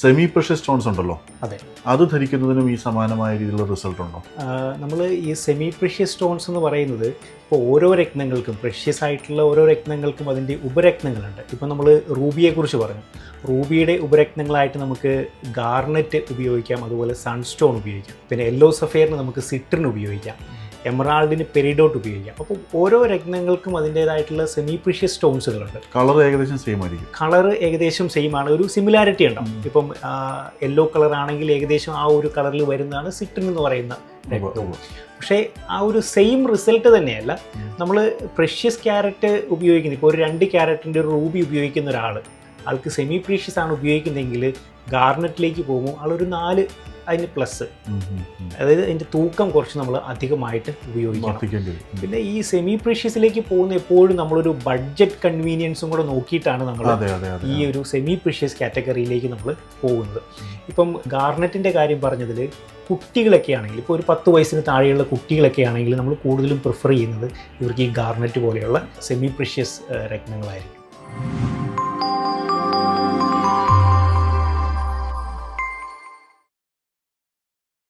Semi precious stones ഉണ്ടല്ലോ. അതെ. അത് ധരിക്കുന്നതിനും ഈ സമാനമായ രീതിയിലുള്ള റിസൾട്ട് ഉണ്ടോ? നമ്മൾ ഈ സെമി പ്രഷ്യസ് സ്റ്റോൺസ് എന്ന് പറയുന്നത് ഇപ്പോൾ ഓരോ രത്നങ്ങൾക്കും പ്രഷ്യസ് ആയിട്ടുള്ള ഓരോ രത്നങ്ങൾക്കും അതിന്റെ ഉപരത്നങ്ങളുണ്ട്. ഇപ്പോൾ നമ്മൾ റൂബിയെക്കുറിച്ച് പറഞ്ഞു. റൂബിയുടെ ഉപരത്നങ്ങളായിട്ട് നമുക്ക് ഗാർണറ്റ് ഉപയോഗിക്കാം അതുപോലെ സൺസ്റ്റോൺ ഉപയോഗിക്കാം. പിന്നെ യെല്ലോ സഫയറിന് നമുക്ക് സിട്രിൻ ഉപയോഗിക്കാം. എമറാൾഡിന് പെരിഡോട്ട് ഉപയോഗിക്കാം. അപ്പോൾ ഓരോ രത്നങ്ങൾക്കും അതിന്റേതായിട്ടുള്ള സെമി പ്രിഷ്യസ് സ്റ്റോൺസുകളുണ്ട് കളർ ഏകദേശം സെയിം ആയിരിക്കും. കളർ ഏകദേശം സെയിം ആണ്. ഒരു സിമിലാരിറ്റി ഉണ്ടാവും ഇപ്പം യെല്ലോ കളർ ആണെങ്കിൽ ഏകദേശം ആ ഒരു കളറിൽ വരുന്നതാണ് സിട്രിൻ എന്ന് പറയുന്ന രക്തവും പക്ഷേ ആ ഒരു സെയിം റിസൾട്ട് തന്നെയല്ല നമ്മൾ പ്രഷ്യസ് ക്യാരറ്റ് ഉപയോഗിക്കുന്നത്. ഇപ്പോൾ ഒരു രണ്ട് ക്യാരറ്റിന്റെ ഒരു റൂബി ഉപയോഗിക്കുന്ന ഒരാൾ ആൾക്ക് സെമി പ്രീഷ്യസ് ആണ് ഉപയോഗിക്കുന്നതെങ്കിൽ ഗാർണറ്റിലേക്ക് പോകുമ്പോൾ ആളൊരു നാല് അതിന് പ്ലസ് അതായത് അതിന്റെ തൂക്കം കുറച്ച് നമ്മൾ അധികമായിട്ട് ഉപയോഗിക്കണം. പിന്നെ ഈ സെമി പ്രീഷ്യസിലേക്ക് പോകുന്ന എപ്പോഴും നമ്മളൊരു ബഡ്ജറ്റ് കൺവീനിയൻസും കൂടെ നോക്കിയിട്ടാണ് നമ്മൾ ഈ ഒരു സെമി പ്രീഷ്യസ് കാറ്റഗറിയിലേക്ക് നമ്മൾ പോകുന്നത്. ഇപ്പം ഗാർണറ്റിന്റെ കാര്യം പറഞ്ഞതിൽ കുട്ടികളൊക്കെ ആണെങ്കിൽ ഇപ്പോൾ ഒരു പത്ത് വയസ്സിന് താഴെയുള്ള കുട്ടികളൊക്കെ ആണെങ്കിൽ നമ്മൾ കൂടുതലും പ്രിഫർ ചെയ്യുന്നത് ഇവർക്ക് ഈ ഗാർണറ്റ് പോലെയുള്ള സെമി പ്രിഷ്യസ് രത്നങ്ങളായിരിക്കും.